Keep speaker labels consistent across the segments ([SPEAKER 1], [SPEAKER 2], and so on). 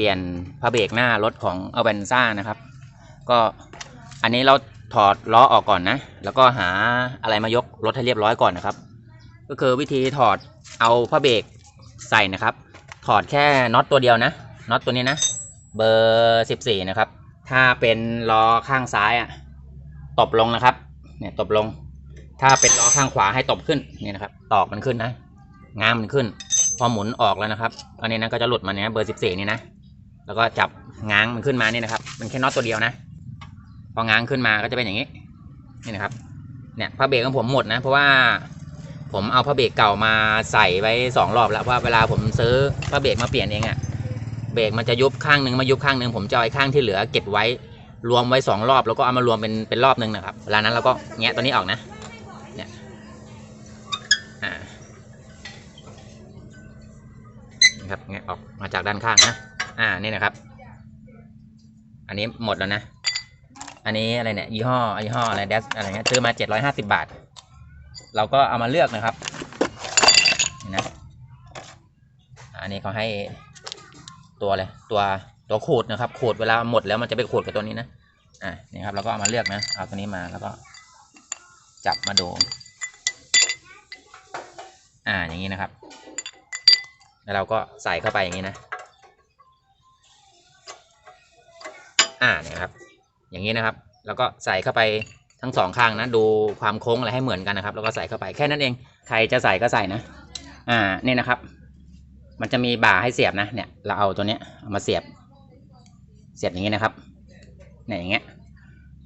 [SPEAKER 1] ปลี่ยนผ้าเบรกหน้ารถของอเวนซ่านะครับ ก็อันนี้เราถอดล้อออกก่อนนะ แล้วก็หาอะไรมายกรถให้เรียบร้อยก่อนนะครับ ก็คือวิธีถอดเอาผ้าเบรกใส่นะครับ ถอดแค่น็อตตัวเดียวนะน็อตตัวนี้นะ เบอร์สิบสี่นะครับ ถ้าเป็นล้อข้างซ้ายอะตบลงนะครับ เนี่ยตบลง ถ้าเป็นล้อข้างขวาให้ตบขึ้นเนี่ยนะครับ ตอกมันขึ้นนะงางมันขึ้น พอหมุนออกแล้วนะครับ อันนี้นะก็จะหลุดมาเนี้ยเบอร์สิบสี่นี่นะ แล้วก็จับง้างมันขึ้นมานี่นะครับ มันแค่น็อตตัวเดียวนะ พอง้างขึ้นมาก็จะเป็นอย่างนี้ นี่นะครับ เนี่ยผ้าเบรกของผมหมดนะ เพราะว่าผมเอาผ้าเบรกเก่ามาใส่ไว้สองรอบแล้วเพราะเวลาผมซื้อผ้าเบรกมาเปลี่ยนเองอะเบรกมันจะยุบข้างหนึ่งมายุบข้างหนึ่งผมจะเอาไอ้ข้างที่เหลือเก็บไว้รวมไว้สองรอบแล้วก็เอามารวมเป็นเป็นรอบหนึ่งนะครับเวลานั้นเราก็แงะตัวนี้ออกนะ เนี่ยอ่านะครับแงะออกมาจากด้านข้างนะ อ่านี่นะครับ อันนี้หมดแล้วนะ อันนี้อะไรเนี่ยยี่ห้อยี่ห้ออะไรเดสอะไรเงี้ยซื้อมาเจ็ดร้อยห้าสิบาท เราก็เอามาเลือกนะครับนี่นะอันนี้เขาให้ตัวเลยตัวตัวขูดนะครับขูดเวลาหมดแล้วมันจะไปขูดกับตัวนี้นะอ่านี่ครับเราก็เอามาเลือกนะเอาตัวนี้มาแล้วก็จับมาดูอ่าอย่างนี้นะครับ แล้วเราก็ใส่เข้าไปอย่างนี้นะ อ่าเนี่ยครับ อย่างนี้นะครับ แล้วก็ใส่เข้าไปทั้งสองข้างนะดูความโค้งอะไรให้เหมือนกันนะครับ แล้วก็ใส่เข้าไปแค่นั้นเอง ใครจะใส่ก็ใส่นะ อ่านี่นะครับ มันจะมีบ่าให้เสียบนะเนี่ย เราเอาตัวเนี้ยเอามาเสียบ เสียบอย่างนี้นะครับเนี่ยอย่างเงี้ย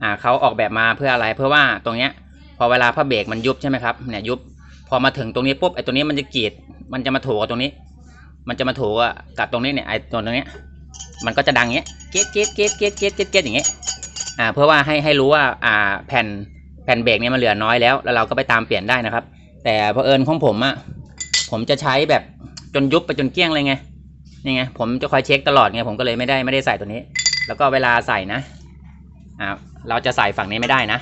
[SPEAKER 1] อ่าเขาออกแบบมาเพื่ออะไรเพื่อว่าตรงเนี้ย พอเวลาผ้าเบรกมันยุบใช่ไหมครับเนี่ยยุบพอมาถึงตรงนี้ปุ๊บไอ้ตัวนี้มันจะกรีด มันจะมาถูกับตรงนี้ มันจะมาถูกับตรงนี้เนี่ยไอ้ตัวตรงเนี้ย มันก็จะดังเงี้ยเก๊กเก๊กเก๊กเก๊กเก๊กเก๊กเก๊กอย่างเงี้ยอ่าเพื่อว่าให้ให้รู้ว่าอ่าแผ่นแผ่นเบรกเนี่ยมันเหลือน้อยแล้ว แล้วเราก็ไปตามเปลี่ยนได้นะครับ แต่เอิญของผมอะผมจะใช้แบบจนยุบไปจนเกลี้ยงเลยไงนี่ไงผมจะคอยเช็คตลอดไงผมก็เลยไม่ได้ไม่ได้ใส่ตัวนี้ แล้วก็เวลาใส่นะอ่าเราจะใส่ฝั่งนี้ไม่ได้นะ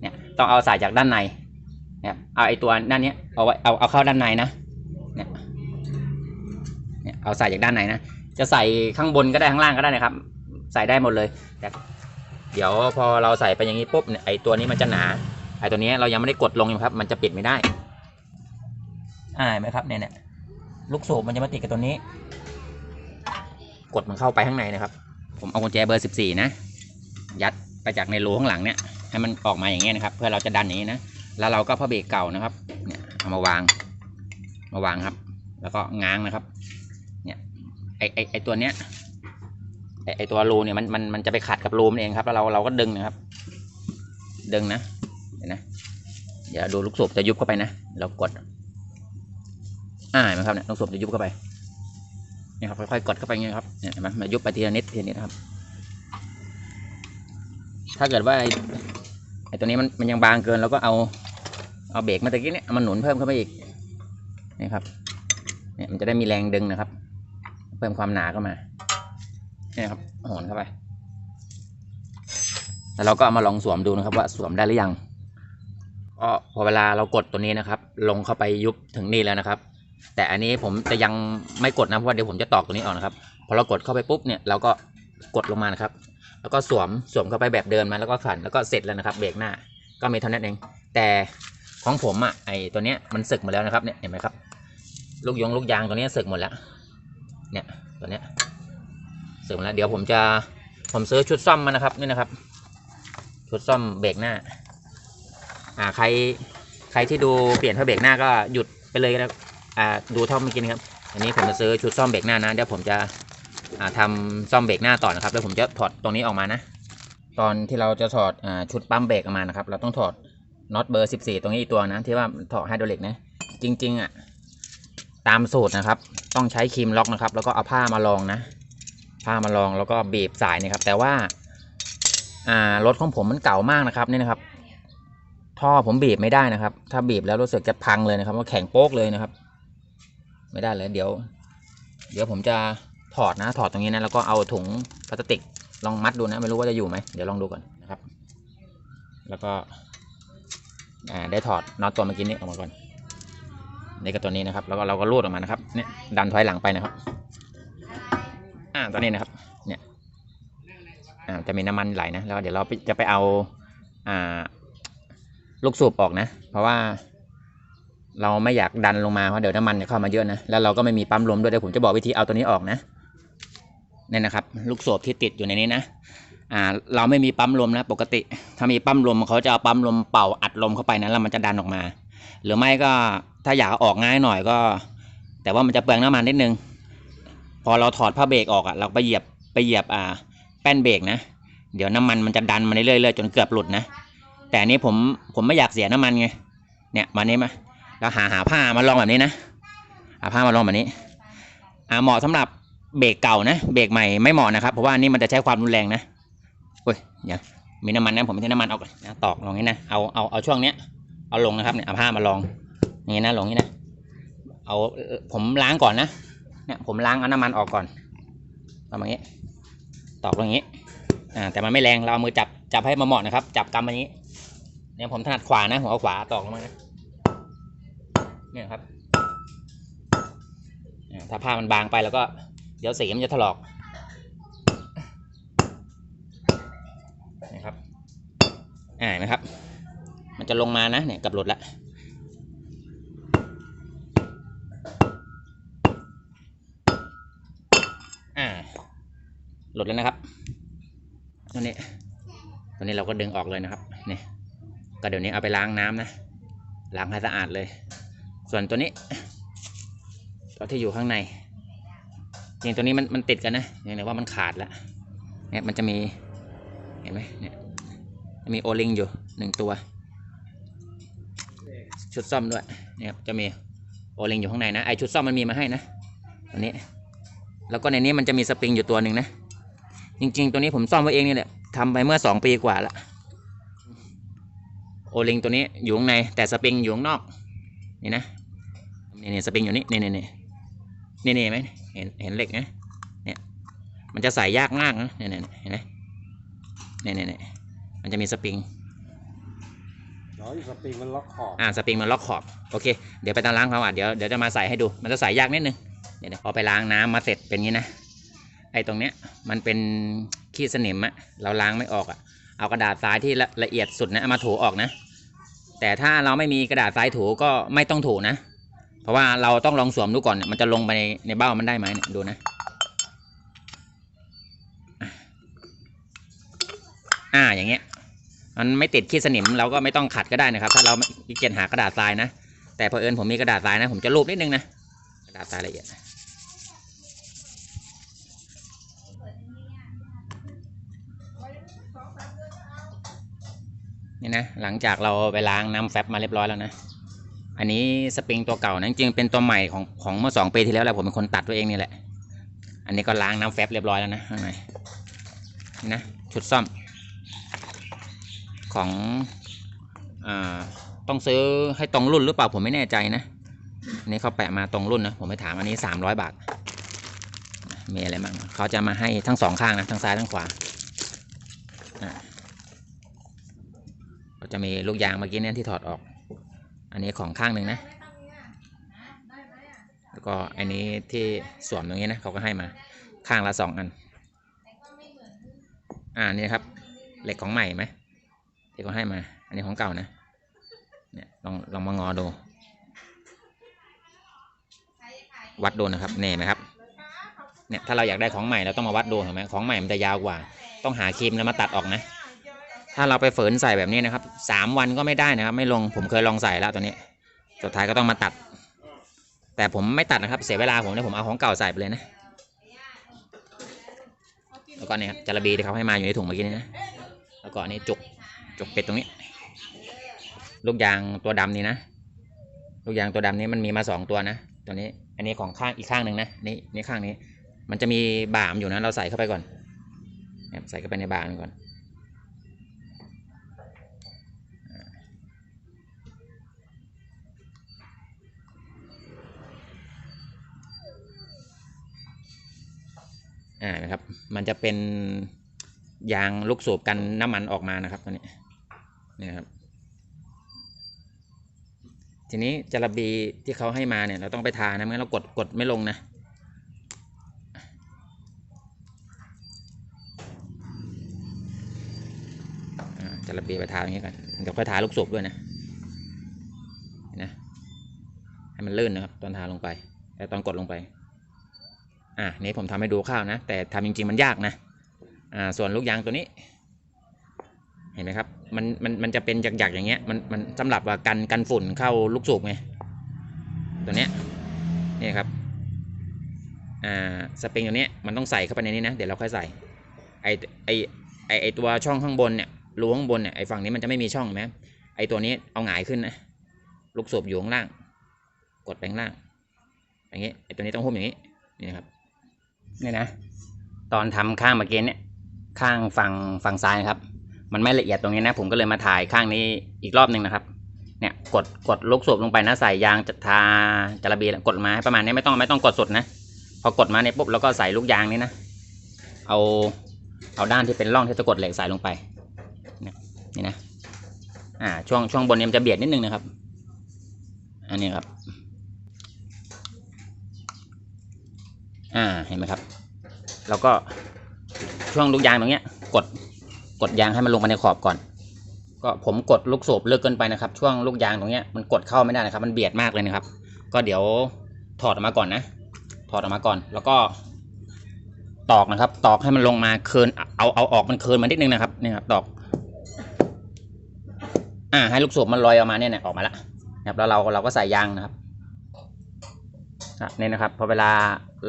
[SPEAKER 1] เนี่ยต้องเอาใส่จากด้านในเนี่ยเอาไอ้ตัวด้านเนี้ยเอาไว้เอาเอาเข้าด้านในนะเนี่ยเนี่ยเอาใส่จากด้านในนะ จะใส่ข้างบนก็ได้ข้างล่างก็ได้นะครับ ใส่ได้หมดเลยแต่เดี๋ยวพอเราใส่ไปอย่างนี้ปุ๊บเนี่ยไอตัวนี้มันจะหนาไอตัวนี้เรายังไม่ได้กดลงนะครับ มันจะปิดไม่ได้อ่าเห็นไหมครับเนี่ยเนี่ยลูกสูบมันจะมาติดกับตัวนี้ กดมันเข้าไปข้างในนะครับ ผมเอากุญแจเบอร์สิบสี่นะ ยัดไปจากในรูข้างหลังเนี่ยให้มันออกมาอย่างเงี้ยนะครับ เพื่อเราจะดันอย่างนี้นะแล้วเราก็ผ้าเบรกเก่านะครับ เนี่ยเอามาวางมาวางครับ แล้วก็ง้างนะครับเนี่ย ไอไอไอตัวเนี้ยไอไอตัวรูเนี่ยมันมันมันจะไปขัดกับรูมันเองครับแล้วเราเราก็ดึงนะครับ ดึงนะเห็นนะเดี๋ยวดูลูกสูบจะยุบเข้าไปนะเรากดอ่าเห็นไหมครับเนี่ยลูกสูบจะยุบเข้าไปเนี่ยครับค่อยๆกดเข้าไปอย่างเงี้ยครับเนี่ยเห็นไหมมันยุบไปทีละนิดทีละนิดนะครับ ถ้าเกิดว่าไอไอตัวนี้มันมันยังบางเกินเราก็เอาเอาเบรกมาตะกี้เนี่ยเอามันหนุนเพิ่มเข้าไปอีกนี่ครับเนี่ยมันจะได้มีแรงดึงนะครับ เพิ่มความหนาเข้ามาเนี่ยครับโหนเข้าไป แล้วเราก็เอามาลองสวมดูนะครับ ว่าสวมได้หรือยังก็พอเวลาเรากดตัวนี้นะครับ ลงเข้าไปยุบถึงนี่แล้วนะครับ แต่อันนี้ผมจะยังไม่กดนะเพราะว่าเดี๋ยวผมจะตอกตัวนี้ออกนะครับพอเรากดเข้าไปปุ๊บเนี่ยเราก็กดลงมานะครับ แล้วก็สวมสวมเข้าไปแบบเดินมาแล้วก็ขันแล้วก็เสร็จแล้วนะครับ เบรกหน้าก็มีเท่านั้นเอง แต่ของผมอะไอตัวเนี้ยมันสึกหมดแล้วนะครับเนี่ยเห็นไหมครับลูกยงลูกยางตัวเนี้ยสึกหมดแล้ว เนี่ยตัวเนี้ยเสร็จหมแล้วเดี๋ยวผมจะผมซื้อชุดซ่อมมานะครับนี่นะครับ ชุดซ่อมเบรกหน้า อ่าใครใครที่ดูเปลี่ยนผ้าเบรกหน้าก็หยุดไปเลยนะอ่าดูเท่าเมื่อกี้นะครับ อันนี้ผมจะซื้อชุดซ่อมเบรกหน้านะเดี๋ยวผมจะอ่าทำซ่อมเบรกหน้าต่อนะครับแล้วผมจะถอดตรงนี้ออกมานะ ตอนที่เราจะถอดอ่าชุดปั๊มเบรกออกมานะครับ เราต้องถอดน็อตเบอร์ 14 ตรงนี้อีกตัวนะที่ว่าถอดไฮดรอลิกนะจริง ๆอะ ตามสูตรนะครับ ต้องใช้ครีมล็อกนะครับ แล้วก็เอาผ้ามารองนะ ผ้ามาลองแล้วก็บีบสายนะครับ แต่ว่าอ่ารถของผมมันเก่ามากนะครับนี่นะครับ ท่อผมบีบไม่ได้นะครับ ถ้าบีบแล้วรู้สึกจะพังเลยนะครับว่าแข็งโป๊กเลยนะครับ ไม่ได้เลยเดี๋ยว เดี๋ยวผมจะถอดนะ ถอดตรงนี้นะแล้วก็เอาถุงพลาสติกลองมัดดูนะ ไม่รู้ว่าจะอยู่ไหมเดี๋ยวลองดูก่อนนะครับ แล้วก็อ่าได้ถอดน็อตตัวเมื่อกี้นี้ออกมาก่อน นี่ก็ตัวนี้นะครับ แล้วก็เราก็รูดออกมานะครับเนี่ยดันถอยหลังไปนะครับ อ่าตอนนี้นะครับ เนี่ยอ่าจะมีน้ำมันไหลนะแล้วเดี๋ยวเราไปจะไปเอาอ่าลูกสูบออกนะ เพราะว่า เราไม่อยากดันลงมาเพราะเดี๋ยวน้ำมันจะเข้ามาเยอะนะแล้วเราก็ไม่มีปั๊มลมด้วยเดี๋ยวผมจะบอกวิธีเอาตัวนี้ออกนะเนี่ยนะครับ ลูกสูบที่ติดอยู่ในนี้นะอ่าเราไม่มีปั๊มลมนะ ปกติ ถ้ามีปั๊มลมเขาจะเอาปั๊มลมเป่าอัดลมเข้าไปนะแล้วมันจะดันออกมา หรือไม่ก็ถ้าอยากออกง่ายหน่อยก็ แต่ว่ามันจะเปลืองน้ำมันนิดนึง พอเราถอดผ้าเบรกออกอะเราไปเหยียบไปเหยียบอ่าแป้นเบรกนะ เดี๋ยวน้ำมันมันจะดันมาเรื่อยๆจนเกือบหลุดนะ แต่นี้ผมผมไม่อยากเสียน้ำมันไง เนี่ยมานี้มาเราหาหาผ้ามาลองแบบนี้นะหาผ้ามาลองแบบนี้อ่าเหมาะสำหรับเบรกเก่านะ เบรกใหม่ไม่เหมาะนะครับ เพราะว่านี่มันจะใช้ความรุนแรงนะเฮ้ยอย่ามีน้ำมันนะผมไม่ใช้น้ำมันเอาก่อนะตอกลองนี้นะ เอาเอาเอาช่วงเนี้ย เอาลงนะครับเนี่ยเอาผ้ามาลองอย่างนี้นะลงนี้นะเอาผมล้างก่อนนะเนี่ยผมล้างเอาน้ำมันออกก่อนทำอย่างนี้ ตอกลงอย่างนี้อ่าแต่มันไม่แรงเราเอามือจับจับให้มาเหมาะนะครับ จับกำอย่างนี้ เนี่ยผมถนัดขวานะผมเอาขวาตอกลงมานะเนี่ยครับอ่าถ้าผ้ามันบางไปแล้วก็เดี๋ยวสีมันจะถลอกนะครับ อ่าเห็นไหมครับ มัน จะลงมานะเนี่ยกับหลุดละอ่าหลุดแล้วนะครับตัวนี้ตัวนี้เราก็ดึงออกเลยนะครับนี่ก็เดี๋ยวนี้เอาไปล้างน้ำนะล้างให้สะอาดเลย ส่วนตัวนี้ตัวที่อยู่ข้างในจริงตัวนี้มันมันติดกันนะอย่างไรว่ามันขาดแล้วเนี่ยมันจะมีเห็นไหมเนี่ยมีโอลิงอยู่หนึ่งตัว ชุดซ่อมด้วยเนี่ยจะมีโอลิงอยู่ข้างในนะไอชุดซ่อมมันมีมาให้นะตัวนี้ แล้วก็ในนี้มันจะมีสปริงอยู่ตัวหนึ่งนะจริง ๆ ตัวนี้ผมซ่อมไว้เองนี่แหละทำไปเมื่อสองปีกว่าละโอลิงตัวนี้อยู่ข้างในแต่สปริงอยู่ข้างนอกนี่นะนี่นี่สปริงอยู่นี่นี่นี่นี่นี่นี่ไหมเห็นเห็นเหล็กนะเนี่ยมันจะใส่ยากมากนะเนี่ยเนี่ยเห็นไหมเนี่ยเนี่ยเนี่ยมันจะมีสปริง
[SPEAKER 2] อ๋ออีสปริงมันล็อกขอบ
[SPEAKER 1] อ่าสปริงมันล็อกขอบโอเคเดี๋ยวไปตามล้างความสะอาดเดี๋ยวเดี๋ยวจะมาใส่ให้ดูมันจะใส่ยากนิดนึงเดี๋ยวพอไปล้างน้ำมาเสร็จเป็นงี้นะไอ้ตรงเนี้ยมันเป็นขี้สนิมอะเราล้างไม่ออกอะเอากระดาษทรายที่ละละเอียดสุดนะมาถูออกนะ แต่ถ้าเราไม่มีกระดาษทรายถูก็ไม่ต้องถูนะ เพราะว่าเราต้องลองสวมดูก่อนมันจะลงไปในในเบ้ามันได้ไหมเนี่ยดูนะอ่าอย่างเงี้ย มันไม่ติดขี้สนิมเราก็ไม่ต้องขัดก็ได้นะครับ ถ้าเราขี้เกียจหากระดาษทรายนะ แต่พอเอิญผมมีกระดาษทรายนะ ผมจะรูปนิดนึงนะ กระดาษทรายละเอียดนี่นะหลังจากเราไปล้างน้ำแฟบมาเรียบร้อยแล้วนะ อันนี้สปริงตัวเก่านะจริงเป็นตัวใหม่ของของเมื่อสองปีที่แล้วแหละผมเป็นคนตัดตัวเองนี่แหละ อันนี้ก็ล้างน้ำแฟบเรียบร้อยแล้วนะข้างในนี่นะชุดซ่อม ของอต้องซื้อให้ตรงรุ่นหรือเปล่าผมไม่แน่ใจนะอันนี้เขาแปะมาตรงรุ่นนะผมไปถามอันนี้สามร้อยบาทมีอะไรบ้างเขาจะมาให้ทั้งสองข้างนะทั้งซ้ายทั้งขวาก็จะมีลูกยางเมื่อกี้เนี่ยที่ถอดออก อันนี้ของข้างหนึ่งนะ แล้วก็อันนี้ที่สวมตรงนี้นะเขาก็ให้มาข้างละสองอัน อ่านี่ครับ เหล็กของใหม่ไหม ที่เขาให้มา อันนี้ของเก่านะ เนี่ยลองลองมางอดู วัดดูนะครับเน่ไหมครับ เนี่ยถ้าเราอยากได้ของใหม่เราต้องมาวัดดูเห็นไหมของใหม่มันจะยาวกว่า ต้องหาครีมแล้วมาตัดออกนะ ถ้าเราไปฝืนใส่แบบนี้นะครับสามวันก็ไม่ได้นะครับ ไม่ลงผมเคยลองใส่แล้วตัวนี้ สุดท้ายก็ต้องมาตัด แต่ผมไม่ตัดนะครับ เสียเวลาผมเนี่ยผมเอาของเก่าใส่ไปเลยนะแล้วก็เนี่ยครับจาระบีที่เขาให้มาอยู่ในถุงเมื่อกี้นี้นะ แล้วก็อันนี้จุก จกเป็ดตรงนี้ ลูกยางตัวดำนี่นะ ลูกยางตัวดำนี้มันมีมาสองตัวนะ ตัวนี้ อันนี้ของข้างอีกข้างหนึ่งนะ นี่นี่ข้างนี้ มันจะมีบ่ามอยู่นะ เราใส่เข้าไปก่อนใส่เข้าไปในบ่ามก่อน อ่านะครับ มันจะเป็นยางลูกสูบกันน้ำมันออกมานะครับตัวนี้ นะครับ ทีนี้จระบีที่เขาให้มาเนี่ย เราต้องไปทานะไม่งั้นเรากดกดไม่ลงนะจระบีไปทาอย่างนี้ก่อนเดี๋ยวค่อยทาลูกศพด้วยนะนะให้มันลื่นนะครับ ตอนทาลงไปแต่ตอนกดลงไป อะนี่ผมทำให้ดูข้าวนะ แต่ทำจริง ๆ มันยากนะ อ่า ส่วนลูกยางตัวนี้ ห็นไหมครับ มันมันมันจะเป็นหยักๆอย่างเงี้ย มันมันสำหรับว่ากันกันฝุ่นเข้าลูกสูบไง ตัวเนี้ยนี่ครับ อ่า สปริงตัวเนี้ยมันต้องใส่เข้าไปในนี้นะ เดี๋ยวเราค่อยใส่ ไอไอไอไอตัวช่องข้างบนเนี่ยรูข้างบนเนี่ย ไอฝั่งนี้มันจะไม่มีช่องนไหมไอตัวนี้เอาหงายขึ้นนะ ลูกสูบอยู่ข้างล่าง กดไปข้างล่าง อย่างงี้ไอตัวนี้ต้องหุ้มอย่างนี้ นี่นะครับ นี่นะ ตอนทำข้างเมื่อกี้เนี่ย ข้างฝั่งฝั่งซ้ายครับ มันไม่ละเอียดตรงนี้นะ ผมก็เลยมาถ่ายข้างนี้อีกรอบหนึ่งนะครับ เนี่ยกดกดลูกสูบลงไปนะใส่ยางจะทาจระเบียกดมาให้ประมาณนี้ไม่ต้องไม่ต้องกดสุดนะ พอกดมาเนี่ยปุ๊บแล้วก็ใส่ลูกยางนี้นะ เอาเอาด้านที่เป็นร่องที่จะกดเหล็กใส่ลงไปเนี่ยนี่นะอ่าช่วงช่วงบนเนี่ยมันจะเบียดนิดนึงนะครับ อันนี้ครับ อ่าเห็นไหมครับ แล้วก็ช่วงลูกยางตรงเนี้ย กด กดยางให้มันลงไปในขอบก่อน ก็ผมกดลูกสูบเลิกเกินไปนะครับ ช่วงลูกยางตรงเนี้ยมันกดเข้าไม่ได้นะครับ มันเบียดมากเลยนะครับ ก็เดี๋ยวถอดออกมาก่อนนะ ถอดออกมาก่อน แล้วก็ ตอกนะครับ ตอกให้มันลงมาเคินเอาเอาออกมันเคินมานิดนึงนะครับนี่ครับตอก อ่า ให้ลูกสูบมันลอยออกมาเนี่ยนี่ยออกมาแล้วนะครับแล้วเราเราก็ใส่ยางนะครับอะนี่นะครับพอเวลา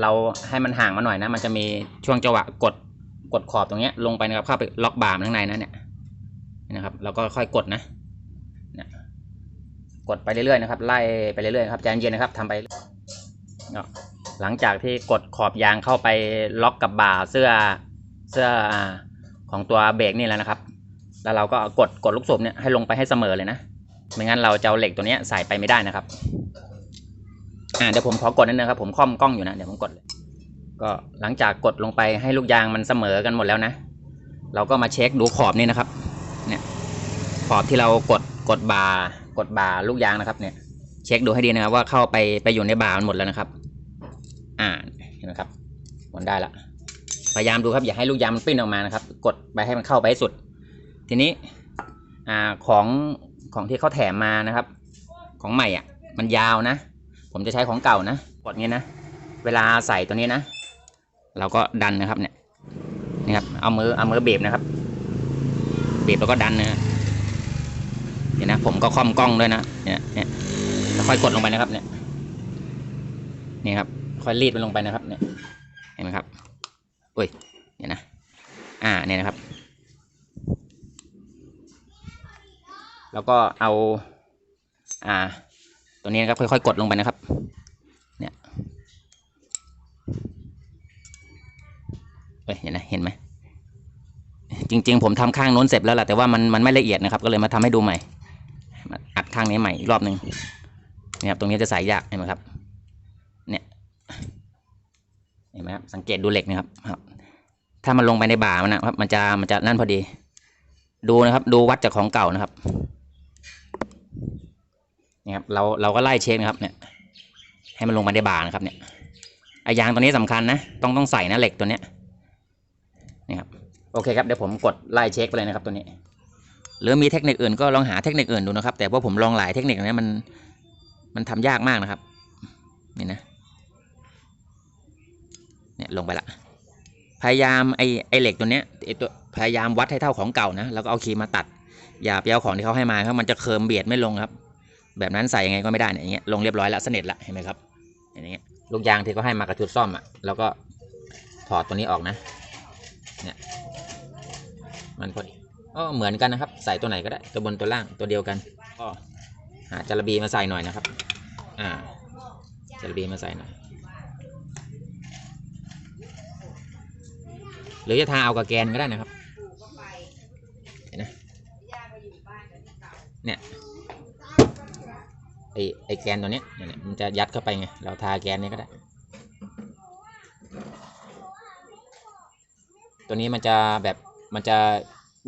[SPEAKER 1] เราให้มันห่างมาหน่อยนะ มันจะมีช่วงจังหวะกด กดขอบตรงเนี้ยลงไปนะครับเข้าไปล็อกบาร์มนข้างในนะเนี่ยนะครับแล้วก็ค่อยกดนะนี่ยกดไปเรื่อยๆนะครับ ไล่ไปเรื่อยๆครับใจเย็นๆนะครับทำไปหลังจากที่กดขอบยางเข้าไปล็อกกับบ่าเสื้อเสื้อของตัวเบรกนี่แล้วนะครับ แล้วเราก็กดกดลูกสูบเนี่ยให้ลงไปให้เสมอเลยนะ ไม่งั้นเราจะเอาเหล็กตัวเนี้ยใส่ไปไม่ได้นะครับ อ่าเดี๋ยวผมขอกดนิดนึงครับผมคล่อมกล้องอยู่นะเดี๋ยวผมกดเลย ก็หลังจากกดลงไปให้ลูกยางมันเสมอกันหมดแล้วนะ เราก็มาเช็คดูขอบนี่นะครับ เนี่ยขอบที่เรากดกดบาร์กดบาร์ลูกยางนะครับ เนี่ย เช็คดูให้ดีนะครับว่าเข้าไปไปอยู่ในบาร์มันหมดแล้วนะครับ อ่าเห็นไหมครับมันได้ละพยายามดูครับอย่าให้ลูกยางมันปิ้นออกมานะครับ กดไปให้มันเข้าไปสุด ทีนี้อ่าของของที่เขาแถมมานะครับ ของใหม่อะ มันยาวนะ ผมจะใช้ของเก่านะกดงี้นะ เวลาใส่ตัวนี้นะ เราก็ดันนะครับเนี่ยนี่ครับเอามือเอามือเบีบนะครับ เบีบแล้วก็ดันนะเดี๋ยวนะ ผมก็ค่อมกล้องด้วยนะเนี่ยเนี่ยค่อยกดลงไปนะครับ เนี่ยนี่ครับ ค่อยรีดมันลงไปนะครับ เนี่ยเห็นไหมครับอุ้ยเนี่ยนะอ่าเนี่ยนะครับ แล้วก็เอา อ่า ตัวนี้นะครับค่อยๆกดลงไปนะครับ เนี่ย เห็นไหมเห็นไหมจริง ๆ ผมทำข้างโน้นเสร็จแล้วแหละแต่ว่ามันมันไม่ละเอียดนะครับ ก็เลยมาทำให้ดูใหม่มอัดข้างนี้ใหม่อีกรอบหนึ่งเนี่ยครับตรงนี้จะใส่ยากเห็นไหมครับ เนี่ยเห็นไหมครับสังเกตดูเหล็กนะครับครับ ถ้ามันลงไปในบ่ามันนะครับ มันจะมันจะนั่นพอดี ดูนะครับ ดูวัดจากของเก่านะครับนี่ครับเราเราก็ไล่เช็คนะครับ เนี่ย ให้มันลงมาในบ่านะครับ เนี่ยไอยางตัวนี้สำคัญนะต้องต้องใส่นะเหล็กตัวเนี้ย โอเคครับเดี๋ยวผมกดไล่เช็คไปเลยนะครับตัวนี้ หรือมีเทคนิคอื่นก็ลองหาเทคนิคอื่นดูนะครับ แต่ว่าผมลองหลายเทคนิคนะมันมันทำยากมากนะครับ นี่นะ เนี่ยลงไปละ พยายามไอไอเหล็กตัวเนี้ยไอตัวพยายามวัดให้เท่าของเก่านะ แล้วก็เอาครีมมาตัด อย่าไปเอาของที่เขาให้มาครับ มันจะเคิร์มเบียดไม่ลงครับ แบบนั้นใส่ยังไงก็ไม่ได้เนี่ยอย่างเงี้ยลงเรียบร้อยล้วเสน็จละเห็นไหมครับ อย่างเงี้ยลูกยางที่เขาให้มากับชุดซ่อมอะ แล้วก็ถอดตัวนี้ออกนะ เนี่ย มันพอดีก็เหมือนกันนะครับ ใส่ตัวไหนก็ได้ ตัวบนตัวล่างตัวเดียวกัน ก็หาจระบีมาใส่หน่อยนะครับ อ่าจระบีมาใส่หน่อย หรือจะทาเอากับแกนก็ได้นะครับ เห็นนะเนี่ยไอไอแกนตัวเนี้ยเนี่ยมันจะยัดเข้าไปไง เราทาแกนนี้ก็ได้ ตัวนี้มันจะแบบ มันจะ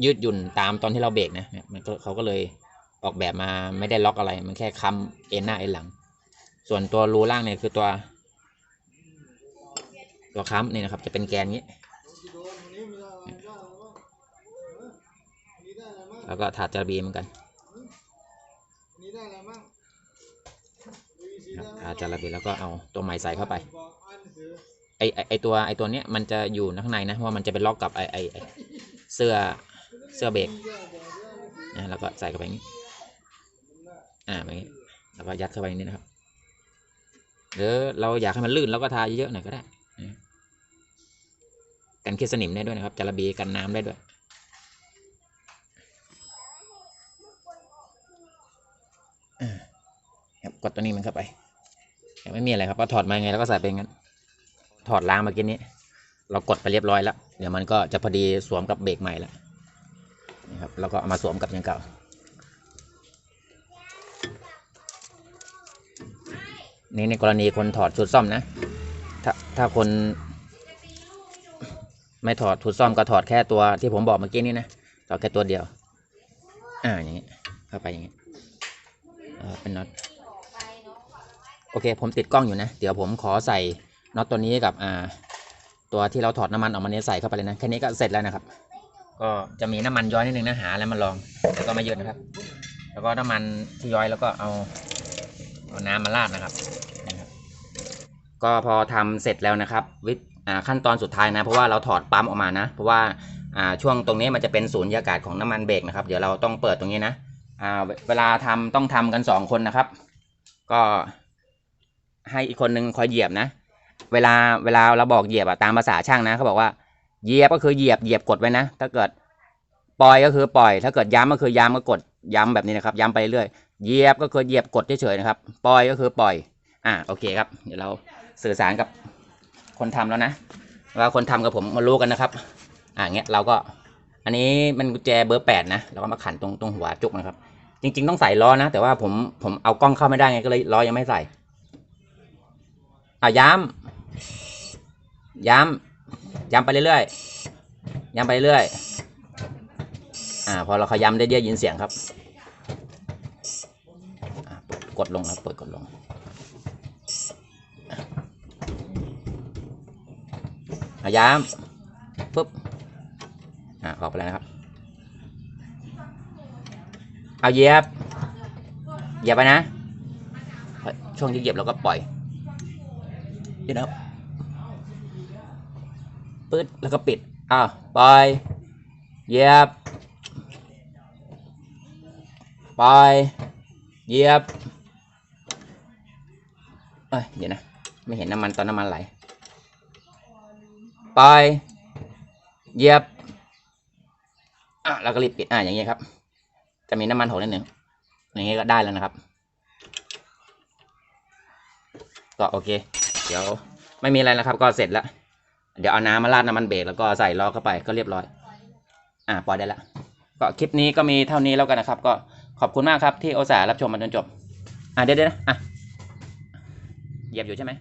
[SPEAKER 1] ยืดหยุ่นตามตอนที่เราเบรกนะมันก็เขาก็เลยออกแบบมาไม่ได้ล็อกอะไร มันแค่ค้ำเอ็นหน้าเอ็นหลัง ส่วนตัวรูล่างเนี่ยคือตัว ตัวค้ำนี่นะครับ จะเป็นแกนนี้แล้วก็ถาดจาระบีเหมือนกันถาดจาระบีแล้วก็เอาตัวใหม่ใส่เข้าไป ไอไอตัวไอตัวเนี้ยมันจะอยู่ข้างในนะเพราะว่ามันจะเป็นล็อกกับไอไอ เสื้อเสื้อเบรกนะแล้วก็ใส่เข้าไปอย่างนี้ อ่าแบบนี้แล้วก็ยัดเข้าไปอย่างนี้นะครับ หรือเราอยากให้มันลื่นเราก็ทาเยอะๆหน่อยก็ได้นะกันเคสนิมได้ด้วยนะครับจาระบีกันน้ำได้ด้วยอ่าครับกดตัวนี้มันเข้าไป ยังไม่มีอะไรครับก็ถอดมาไงแล้วก็ใส่ไปอย่างนั้น ถอดล้างมื่อกี้นี้ เรากดไปเรียบร้อยแล้ว เดี๋ยวมันก็จะพอดีสวมกับเบรกใหม่แล้วนี่ครับแล้วก็เอามาสวมกับอย่างเก่า นี่ในกรณีคนถอดชุดซ่อมนะ ถ้าถ้าคน ไม่ถอดชุดซ่อมก็ถอดแค่ตัวที่ผมบอกเมื่อกี้นี้นะ ถอดแค่ตัวเดียว อ่าอย่างนี้เข้าไปอย่างนี้เออเป็นน็อตโอเค ผมติดกล้องอยู่นะ เดี๋ยวผมขอใส่น็อตตัวนี้กับอ่า ตัวที่เราถอดน้ำมันออกมาเนี่ยใส่เข้าไปเลยนะแค่นี้ก็เสร็จแล้วนะครับ ก็จะมีน้ำมันย้อยนิดนึงนะหาอะไรมาลองแล้วก็ม่เยอะนะครับ แล้วก็น้ำมันที่ย้อยแล้วก็เอาเอาน้ำมาราดนะครับ ก็พอทำเสร็จแล้วนะครับ วิขั้นตอนสุดท้ายนะ เพราะว่าเราถอดปั๊มออกมานะ เพราะว่าช่วงตรงนี้มันจะเป็นศูนยากาศของน้ำมันเบรกนะครับ เดี๋ยวเราต้องเปิดตรงนี้นะเวเวลาทำต้องทำกันสองคนนะครับ ก็ให้อีกคนนึงคอยเหยียบนะ เวลาเวลาเราบอกเหยียบอะตามภาษาช่างนะเขาบอกว่าเหยียบก็คือเหยียบเหยียบกดไว้นะ ถ้าเกิดปล่อยก็คือปล่อย ถ้าเกิดย้ำก็คือย้ำก็กดย้ำแบบนี้นะครับ ย้ำไปเรื่อยเหยียบก็คือเหยียบกดเฉยๆนะครับ ปล่อยก็คือปล่อย อ่าโอเคครับ เดี๋ยวเราสื่อสารกับคนทำแล้วนะว่าคนทำกับผมมารู้กันนะครับ อ่าเงี้ยเราก็ อันนี้มันกุญแจเบอร์แปดนะเราก็มาขันตรงตรงหัวจุกนะครับ จริง ๆ ต้องใส่ล้อนะ แต่ว่าผมผมเอากล้องเข้าไม่ได้ไงก็เลยล้อยังไม่ใส่อะย้ำ ย้ำย้ำไปเรื่อยๆย้ำไปเรื่อยอ่าพอเราขย้ำได้เดียวยินเสียงครับกดลงครับเปิดกดลงย้ำปุ๊บอ่าออกไปแล้วนะครับ เอาเหยียบเหยียบไปนะ ช่วงที่เหยียบเราก็ปล่อยนี่นะครับ ปึ๊ดแล้วก็ปิดอ้าวปล่อยเหยียบปล่อยเหยียบเอ้ยเดี๋ยวนะ ไม่เห็นน้ำมันตอนน้ำมันไหลปล่อยเหยียบ อะแล้วก็รีบปิด อะอย่างเงี้ยครับ จะมีน้ำมันหกนิดหนึ่งอย่างเงี้ยก็ได้แล้วนะครับก็โอเค เดี๋ยวไม่มีอะไรแล้วครับ ก็เสร็จแล้ว เดี๋ยวเอาน้ำมาราดน้ำมันเบรกแล้วก็ใส่ล้อเข้าไปก็เรียบร้อย อ่าปล่อยได้ละก็คลิปนี้ก็มีเท่านี้แล้วกันนะครับ ก็ขอบคุณมากครับที่โอตสาห์รับชมมาจนจบ อ่าเดี๋ยวๆนะอะเหยียบอยู่ใช่ไหม